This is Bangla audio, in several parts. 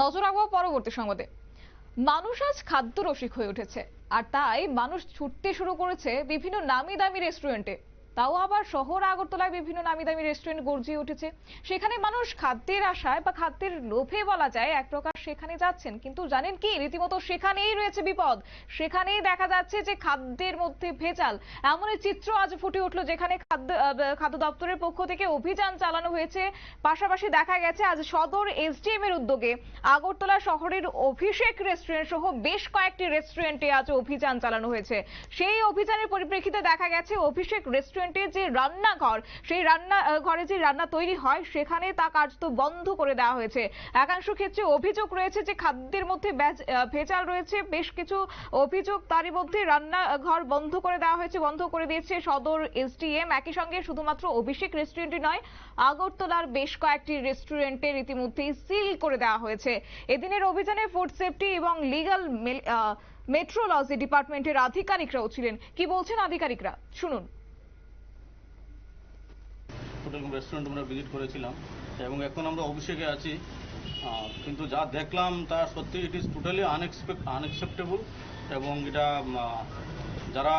নজর রাখব পরবর্তী সংবাদে। মানুষ আজ খাদ্য রসিক হয়ে উঠেছে, আর তাই মানুষ ছুটতে শুরু করেছে বিভিন্ন নামি দামি রেস্টুরেন্টে তাও আবার শহর আগরতলায় বিভিন্ন নামি দামি রেস্টুরেন্ট গর্জিয়ে উঠেছে। সেখানে মানুষ খাদ্যের আশায় বা খাদ্যের লোভে বলা যায়, এক প্রকার সেখানে যাচ্ছেন। কিন্তু জানেন কি, রীতিমতো সেখানেই রয়েছে বিপদ। সেখানেই দেখা যাচ্ছে যে খাদ্যের মধ্যে ভেজাল। এমনই চিত্র আজ ফুটে উঠল যেখানে খাদ্য খাদ্য দপ্তরের পক্ষ থেকে অভিযান চালানো হয়েছে। পাশাপাশি দেখা গেছে আজ সদর এসডিএম এর উদ্যোগে। আগরতলা শহরের অভিষেক রেস্টুরেন্ট সহ বেশ কয়েকটি রেস্টুরেন্টে আজ অভিযান চালানো হয়েছে। সেই অভিযানের পরিপ্রেক্ষিতে দেখা গেছে, অভিষেক রেস্টুরেন্টে যে রান্নাঘর, সেই রান্না ঘরে যে রান্না তৈরি হয়, সেখানে তা কার্যত বন্ধ করে দেওয়া হয়েছে। একাংশ ক্ষেত্রে অভিযোগ রয়েছে যে খাদ্যের মধ্যে ভেজাল রয়েছে। বেশ কিছু অভিযোগ তারই মধ্যে রান্নাঘর বন্ধ করে দেওয়া হয়েছে, বন্ধ করে দিয়েছে সদর এসডিএম। একই সঙ্গে শুধুমাত্র অভিষেক রেস্টুরেন্টই নয়, আগরতলার বেশ কয়েকটি রেস্টুরেন্টে রীতিমধ্যেই সিল করে দেওয়া হয়েছে। এদিনের অভিযানে ফুড সেফটি এবং লিগাল মেট্রোলজি ডিপার্টমেন্টের আধিকারিকরাও ছিলেন। কি বলছেন আধিকারিকরা? শুনুন। হোটেল রেস্টুরেন্ট আমরা ভিজিট করেছিলাম। এবং এখন আমরা অভিষেকে আছি। কিন্তু যা দেখলাম তা সত্যি it is totally unexpect unacceptable এবং এটা যারা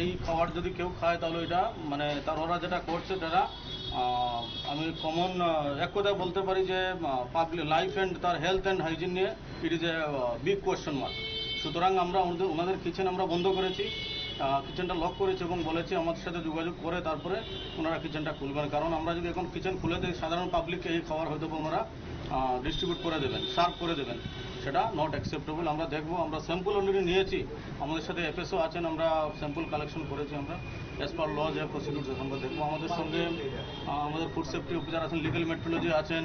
এই- খাবার যদি কেউ খায় তাহলে এটা মানে তার ওরা যেটা করছে তারা আমি কমন এক কথায় বলতে পারি যে পাবলিক লাইফ অ্যান্ড তার হেলথ অ্যান্ড হাইজিন নিয়ে it is a big question mark সুতরাং আমরা ওনাদের কিচেন আমরা বন্ধ করেছি। কিচেনটা লক করেছে এবং বলেছে আমাদের সাথে যোগাযোগ করে তারপরে ওনারা কিচেনটা খুলবেন। কারণ আমরা যদি এখন কিচেন খুলে দিই, সাধারণ পাবলিককে এই খাবার হয়তো ওনারা ডিস্ট্রিবিউট করে দেবেন সার্ভ করে দেবেন। সেটা নট অ্যাকসেপ্টেবল আমরা দেখব, আমরা স্যাম্পল অলরেডি নিয়েছি। আমাদের সাথে এফএসও আছেন, আমরা স্যাম্পল কালেকশন করেছি আমরা। অ্যাজ পার ল যে প্রসিডিউরস আমরা দেখব। আমাদের সঙ্গে আমাদের ফুড সেফটি অফিসার আছেন লিগাল মেট্রোলজি আছেন,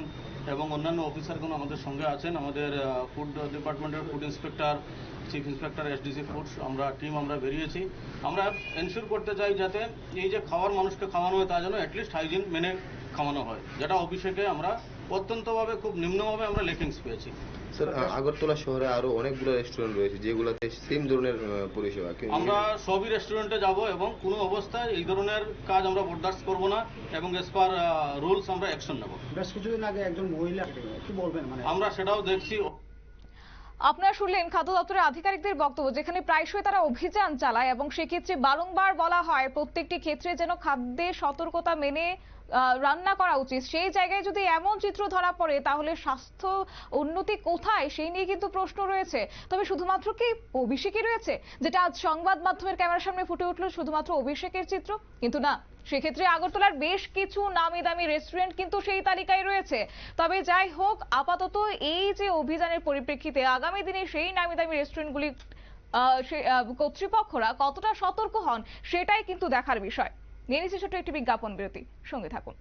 এবং অন্যান্য অফিসারগুলো আমাদের সঙ্গে আছেন। আমাদের ফুড ডিপার্টমেন্টের food inspector chief inspector SDC foods আমরা টিম আমরা বেরিয়েছি। আমরা এনশিওর করতে চাই যাতে এই যে খাওয়ার মানুষকে খাওয়ানো হয় তা যেন অ্যাটলিস্ট হাইজিন মেনে খাওয়ানো হয়। যেটা অভিষেকে আমরা অত্যন্তভাবে খুব নিম্নভাবে আমরা লেকিংস পেয়েছি। স্যার আগরতলা শহরে আরও অনেকগুলো রেস্টুরেন্ট রয়েছে যেগুলোতে সেম ধরনের পরিষেবা আমরা সবই রেস্টুরেন্টে যাব এবং কোনো অবস্থায় এই ধরনের কাজ আমরা বরদাস্ত করব না এবং এস পার রুলস আমরা অ্যাকশন নেব। বেশ কিছুদিন আগে একজন মহিলা কি বলবেন মানে? আমরা সেটাও দেখছি। আপনারা শুনলেন খাদ্য দপ্তরের আধিকারিকদের বক্তব্য, যেখানে প্রায়শই তারা অভিযান চালায় এবং সেক্ষেত্রে বারংবার বলা হয় প্রত্যেকটি ক্ষেত্রে যেন খাদ্যে সতর্কতা মেনে রান্না করা উচিত। সেই জায়গায় যদি এমন চিত্র ধরা পড়ে, তাহলে স্বাস্থ্য উন্নতি কোথায়? সেই নিয়ে কিন্তু প্রশ্ন রয়েছে। তবে শুধুমাত্র কি অভিষেকই রয়েছে? যেটা আজ সংবাদ মাধ্যমের ক্যামেরার সামনে ফুটে উঠল, শুধুমাত্র অভিষেকের চিত্র? কিন্তু না। সেক্ষেত্রে আগরতলার বেশ কিছু নামি দামি রেস্টুরেন্ট কিন্তু সেই তালিকায় রয়েছে। তবে যাই হোক, আপাতত এই যে অভিযানের পরিপ্রেক্ষিতে আগামী দিনে সেই নামি দামি রেস্টুরেন্টগুলি কর্তৃপক্ষরা কতটা সতর্ক হন সেটাই কিন্তু দেখার বিষয়। নিয়ে নিচ্ছি ছোট্ট একটি বিজ্ঞাপন বিরতি। সঙ্গে থাকুন।